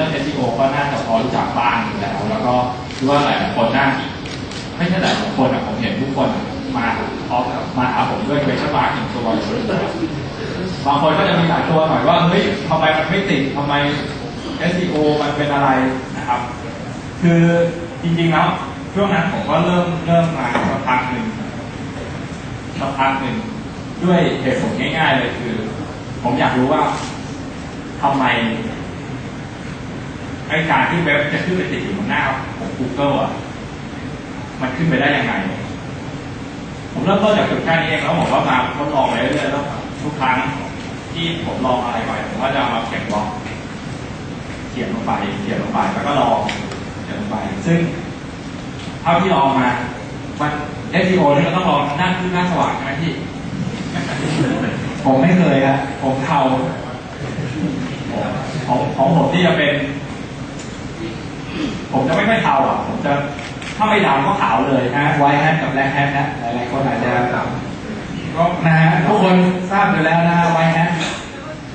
รื่อง SEO ก็น่าจะพอรู้จักบ้างอยู่แล้ว แล้วก็คิดว่าหลายๆคนน่าไม่ใช่หลายๆคนอะผมเห็นทุกคนมาพร้อมกับมาหาผมด้วย question mark หนึ่งตัวอยู่บางคนก็จะมีหลายตัวหน่อยว่าเฮ้ยทำไมมันไม่ติดทำไม SEO มันเป็นอะไรนะครับ คือจริงๆแล้วช่วงนั้นผมก็เริ่มเริ่มมาสักพักหนึ่งสักพักหนึ่งด้วยเหตุผลง่าย ๆ เลยคือ ผมอยากรู้ว่าทำไม ไอการที่เว็บจะขึ้นไปติดอยู่บนหน้าของ Google อะมันขึ้นไปได้ยังไง ผมเริ่มต้นจากจุดแค่นี้เองแล้วผมก็มาทดลองไปเรื่อยๆแล้วทุกครั้งที่ผมลองอะไรไปผมก็จะมาเขียนบล็อกเขียนลงไปเขียนลงไปแล้วก็ลองเขียนลงไป ซึ่งเท่าที่ลองมามัน SEO นี่ก็ต้องลองหน้าขึ้นหน้าสว่างใช่ไหมพี่ผมไม่เคยฮะผมเทาของของผมที่จะเป็น ผมจะไม่ค่อยเทาอะผมจะถ้าไม่ดำก็ขาวเลยนะไวท์แฮทกับแบล็คแฮทนะหลายๆคนอาจจะก็นะฮะทุกคนทราบอยู่แล้วนะไวท์แฮท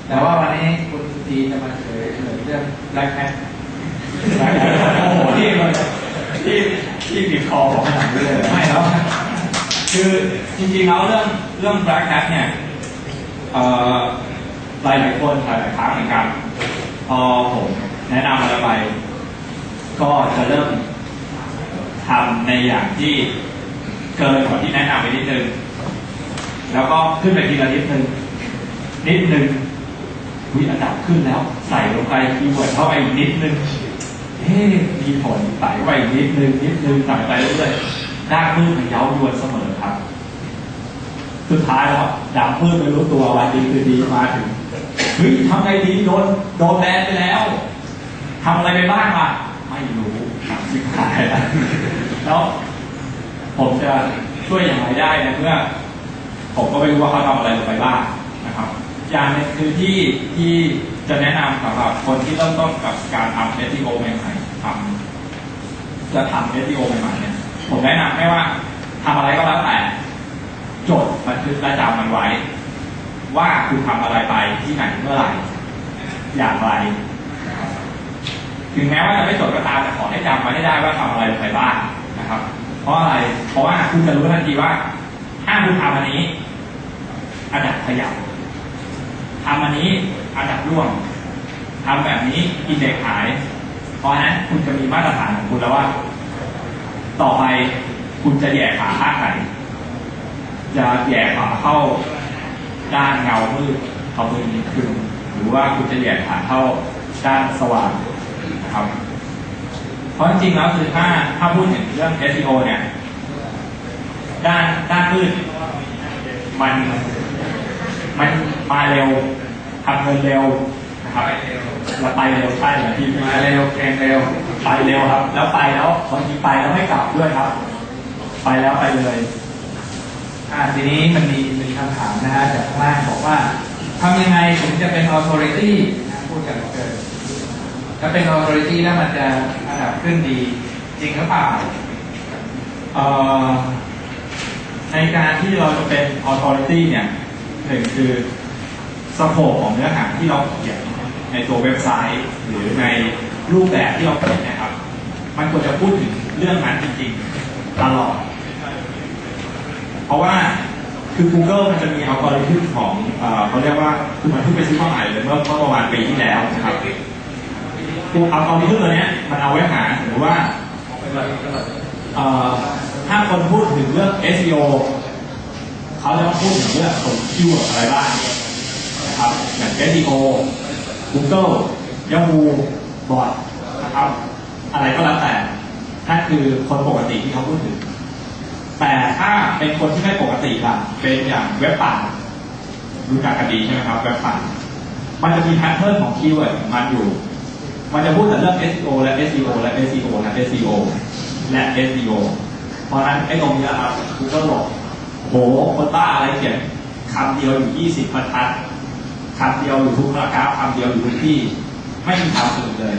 แต่ว่าวันนี้คุณทีจะมาเฉลยเรื่องแบล็คแฮทโอ้โหที่มันที่ที่บีบคอผมขนาดนี้เลยไม่แล้วคือจริงๆแล้วเรื่องเรื่อง black hat เนี่ยเอ่อหลายหลายๆคนหลายหลายๆครั้งเหมือนกันพอผมแนะนำอะไรไป ก็จะเริ่มทำในอย่างที่เกินกว่าที่แนะนำไปนิดนึง แล้วก็ขึ้นไปทีละนิดนึง นิดนึงวิอันดับขึ้นแล้ว ใส่ลงไปคีย์เวิร์ดเข้าไปอีกนิดนึงเฮ้มีผลใส่ไว้อีกนิดนึง นิดนึงใส่ไปเรื่อยๆด้ามืดมันเย้ายวนเสมอครับ สุดท้ายแล้วดำมืดไม่รู้ตัววันดีคือดีมาถึงเฮ้ยทำไงดีโดนโดนแบนไปแล้วทำอะไรไปบ้างล่ะ ไม่รู้สิบหายแล้วแล้วผมจะช่วยอย่างไรได้ในเมื่อ ผมก็ไม่รู้ว่าเขาทำอะไรลงไปบ้างนะครับ อย่างนึงคือที่ที่จะแนะนำสำหรับคนที่เริ่มต้นกับการทำ SEO ใหม่ๆทำจะทำ SEO ใหม่ๆเนี่ยผมแนะนำให้ว่าทำอะไรก็แล้วแต่จดบันทึกและจำมันไว้ ว่าคุณทำอะไรไปที่ไหนเมื่อไหร่อย่างไร ถึงแม้ว่าจะไม่จดก็ตามแต่ขอให้จำไว้ให้ได้ว่าทำอะไรลงไปบ้างนะครับ เพราะอะไรเพราะว่าคุณจะรู้ทันทีว่าถ้าคุณทำอันนี้ อันดับขยับทำอันนี้อันดับร่วงทำแบบนี้อินเด็กหาย เพราะนั้นคุณจะมีมาตรฐานของคุณแล้วว่า ต่อไปคุณจะแย่ขาข้างไหนจะแย่ขาเข้าด้านเงามืดเขามืดนิดขึ้นหรือว่าคุณจะแย่ขาเข้าด้านสว่าง นะครับ เพราะจริงๆแล้วคือถ้าถ้าพูดถึงเรื่อง SEO เนี่ย ด้านด้านมืดมันมันมาเร็วทำเงินเร็วนะครับแล้วไปเร็วใช่ไหมพี่มาเร็วแข่งเร็วไปเร็วครับ แล้วไปแล้วบางทีไปแล้วไม่กลับด้วยครับ ไปแล้วไปเลยอ่าทีนี้มันมีมีคำถามนะฮะจากข้างล่างบอกว่าทำยังไงถึงจะเป็น authority นะพูดกันเกิน ถ้าเป็น authority แล้วมันจะอันดับขึ้นดี จริงหรือเปล่าเอ่อในการที่เราจะเป็น authority เนี่ยหนึ่งคือสโคปของเนื้อหาที่เราเขียนในตัวเว็บไซต์ หรือในรูปแบบที่เราเขียนนะครับ มันควรจะพูดถึงเรื่องนั้นจริงๆ ตลอด เพราะว่าคือ Google มันจะมีอัลกอริทึมของเอ่อเขาเรียกว่าคือมันเพิ่งไปซื้อมาใหม่เลยเมื่อประมาณปีที่แล้วนะครับ ตัวอัลกอริทึมตัวเนี้ยมันเอาไว้หาหรือว่าเอ่อถ้าคนพูดถึงเรื่อง SEO เขาจะพูดถึงเรื่องของคีย์เวิร์ดอะไรบ้างนะครับอย่าง SEO Google Yahoo Bot นะครับอะไรก็แล้วแต่นั่นคือคนปกติที่เขาพูดถึง แต่ถ้าเป็นคนที่ไม่ปกติล่ะ เป็นอย่างเว็บปั่นรู้จักกันดีใช่ไหมครับ เว็บปั่นมันจะมีแพทเทิร์นของคีย์เวิร์ดมันอยู่ มันจะพูดแต่เรื่อง SEO และ SEO และ SEO และ SEO และ SEO เพราะฉะนั้นไอ้ตรงนี้นะครับคุณก็บอกโหคนบ้าอะไรเขียนคำเดียวอยู่ 20บรรทัดคำเดียวอยู่ทุกราคาคำเดียวอยู่ทุกที่ ไม่มีทางอื่นเลย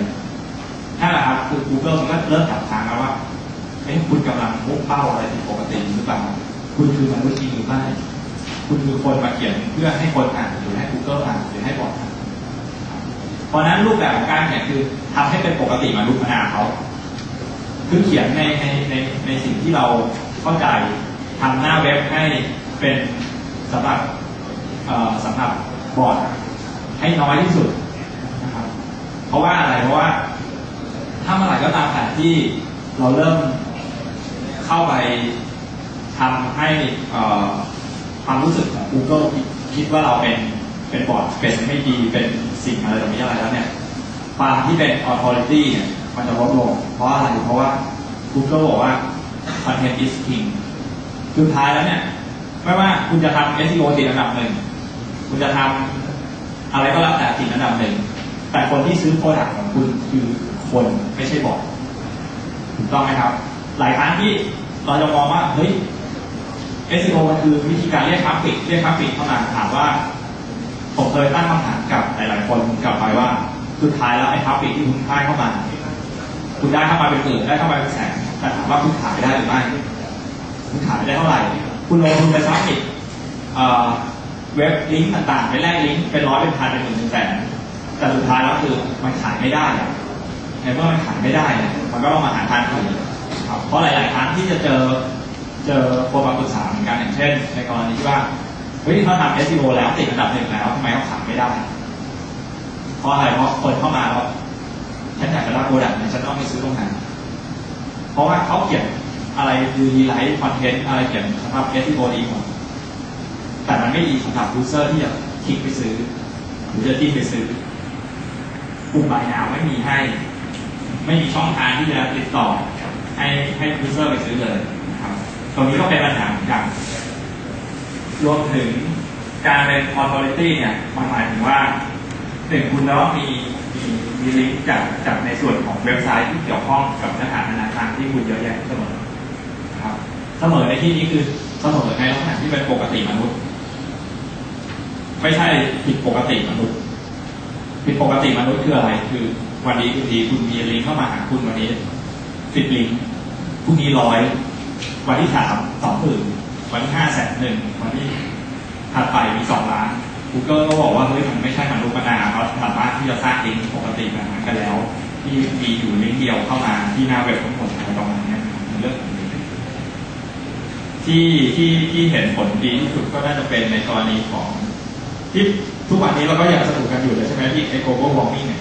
นั่นแหละครับคือ Google มันก็เริ่มจับทางแล้วว่าเอ้คุณกำลังมุ่งเป้าอะไรผิดปกติหรือเปล่า คุณคือมนุษย์จริงหรือไม่ คุณคือคนมาเขียนเพื่อให้คนอ่านหรือให้ Google อ่านหรือให้บอทอ่านเพราะ ราะนั้นรูปแบบของการเขียนคือทำให้เป็นปกติมนุษย์นาเขาคือเขียนในในในในสิ่งที่เราเข้าใจทำหน้าเว็บให้เป็นสำหรับสำหรับบอร์ดให้น้อยที่สุดนะครับเพราะว่าอะไรเพราะว่า ถ้าเมื่อไหร่ก็ตามแต่ที่เราเริ่มเข้าไปทำให้ความรู้สึกของ Google คิดคิดว่าเราเป็นเป็นบอร์ดเป็นไม่ดีเป็น สิ่งอะไรแบบนี้อะไรแล้วเนี่ยความที่เป็น authority เนี่ยมันจะลดลง เพราะอะไรเพราะว่า Google บอกว่า content is king สุดท้ายแล้วเนี่ยไม่ว่าคุณจะทำ SEO ติดอันดับหนึ่งคุณจะทำอะไรก็แล้วแต่ติดอันดับหนึ่งแต่คนที่ซื้อโปรดักต์ของคุณคือคนไม่ใช่บอทถูกต้องไหมครับ หลายครั้งที่เราจะมองว่าเฮ้ย SEO มันคือวิธีการเรียกทราฟฟิกเรียกทราฟฟิกเข้ามาถามว่า ผมเคยตั้งคำถามกับหลาย ๆ คนกลับไปว่า สุดท้ายแล้วไอ้ทราฟฟิกที่คุณได้เข้ามา คุณได้เข้ามาเป็นหมื่นได้เข้ามาเป็นแสนแต่ถามว่าคุณขายได้หรือไม่คุณขายได้เท่าไหร่ คุณลงทุนไปทราฟฟิกเอ่เว็บลิงก์ต่าง ๆ ไปแลกลิงก์เป็นร้อยเป็นพันเป็นหมื่นเป็นแสนแต่สุดท้ายแล้วคือมันขายไม่ได้ในเมื่อมันขายไม่ได้นะมันก็ต้องมาหาทางอื่นเพราะหลาย ๆ ครั้งที่จะเจอเจอคนมาปรึกษาเหมือนกันอย่างเช่น ในกรณีที่ว่า เฮ้ยเขาทำ SEO แล้วติดอันดับหนึ่งแล้วทำไมเขาขายไม่ได้ เพราะอะไรเพราะคนเข้ามาแล้วฉันอยากจะรับโปรดักต์เนี่ยฉันต้องไปซื้อตรงไหนเพราะว่าเขาเขียนอะไรคือรีไลท์คอนเทนต์อะไรเขียนสำหรับ SEO ดีหมดแต่มันไม่ดีสำหรับยูเซอร์ที่จะคลิกไปซื้อหรือจะจิ้มไปซื้อปุ่มบายนาวไม่มีให้ ไม่มีช่องทางที่จะติดต่อให้ให้ยูเซอร์ไปซื้อเลยนะครับตรงนี้ก็เป็นปัญหาเหมือนกัน รวมถึงการเป็น authority เนี่ยมันหมายถึงว่าหนึ่งคุณต้องมีมีมีลิงก์จากจากในส่วนของเว็บไซต์ที่เกี่ยวข้องกับสถานธนาคารที่คุณเยอะแยะเสมอครับเสมอในที่นี้คือเสมอในลักษณะที่เป็นปกติมนุษย์ ไม่ใช่ผิดปกติมนุษย์ผิดปกติมนุษย์คืออะไร คือวันนี้คือดีคุณมีลิงก์เข้ามาหาคุณวันนี้สิบลิงก์พรุ่งนี้ร้อยวันที่สามสองหมื่น วันที่ห้าแสนหนึ่งวันที่ถัดไปมีสองล้าน Google ก็บอกว่าเฮ้ยมันไม่ใช่มนุษย์มนาเขาสามารถที่จะสร้างลิงก์ปกติแบบนั้นกันแล้ว ที่มีอยู่ลิงก์เดียวเข้ามาที่หน้าเว็บของผมอะไรประมาณเนี้ยเป็นเรื่องของลิงก์ที่ที่ที่เห็นผลดีที่สุดก็น่าจะเป็นในกรณีของที่ทุกวันนี้เราก็ยังสนุกกันอยู่เลยใช่ไหมที่ไอโกโก้วอร์มิ่งเนี่ย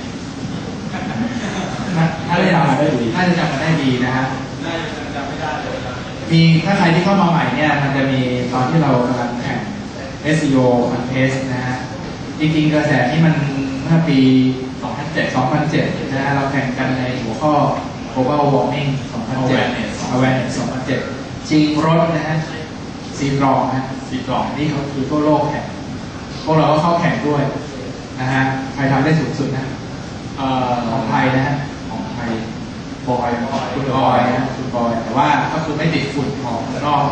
ถ้าจะจำได้ดีถ้าจะจำกันได้ดีนะฮะมี ถ้าใครที่เข้ามาใหม่เนี่ยมันจะมีตอนที่เรากำลังแข่ง SEO มันเทสนะฮะจริงๆกระแสที่มันเมื่อปี 2007 2007 นะฮะเราแข่งกันในหัวข้อ global warming 2007 awareness 2007 จริงรถนะฮะซีกรองนะฮะสีกล่องอันนี้เขาคือทั่วโลกแข่งพวกเราก็เข้าแข่งด้วยนะฮะใครทำได้สูงสุดนะเอ่อของไทยนะฮะของไทยบอยบอยคุณบอยนะคุณ บอยแต่ว่าก็คือไม่ติดฝุ่นของข้างนอก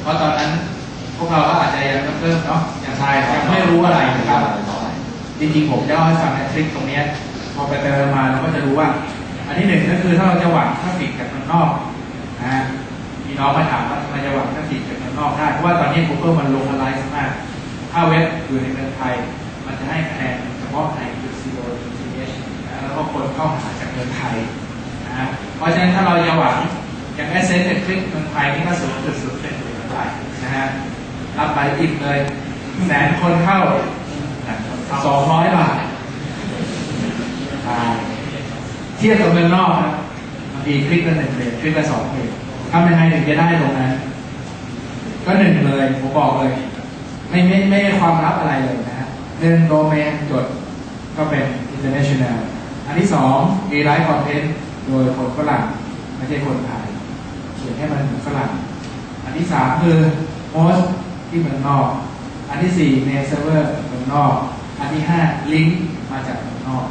เพราะตอนนั้นพวกเราก็อาจจะยังเริ่มๆเนาะยังใช่ยังไม่รู้อะไรนะครับ จริงๆผมจะเล่าให้ฟังในทริคตรงนี้พอไปไปมาเราก็จะรู้ว่า อันที่หนึ่งก็คือถ้าเราจะหวังทราฟฟิกจากข้างนอกนะฮะมีน้องมาถามว่าทำไมจะหวังทราฟฟิกจากข้างนอกได้เพราะว่าตอนนี้ Google มันลงอะไรมากถ้าเว็บอยู่ในเมืองไทย มันจะให้คะแนนเฉพาะใน SEO GTH นะแล้วก็คนเข้าหาจากเมืองไทยนะ ราะฉะนั้นถ้าเราจะหวังอย่าง s อสเซนต์คลิกเมืองไทยนี่ก็สูงสุดๆเป็นเมืองไทยนะฮะรับไปติดเลยแสนคนเข้าสองร้อยบาทเทียบกับเมืองนอกนะดีคลิกละหนึ่งเหรียญคลิกละสองเหรียญทำยังไงถึงจะได้ตรงนั้น ก็หนึ่งเลยผมบอกเลย ไม่ไม่ไม่ได้ความลับอะไรเลยนะฮะหนึ่งโดเมนจดก็เป็น international อันที่สองรีไลท์คอนเทนต์ โดยคนฝรั่งไม่ใช่คนไทยเขียนให้มันเหมือนฝรั่ง อันที่สามคือโพสที่เมืองนอก อันที่สี่เนเซิร์ฟเวอร์เมืองนอก อันที่ห้าลิงก์มาจากเมืองนอก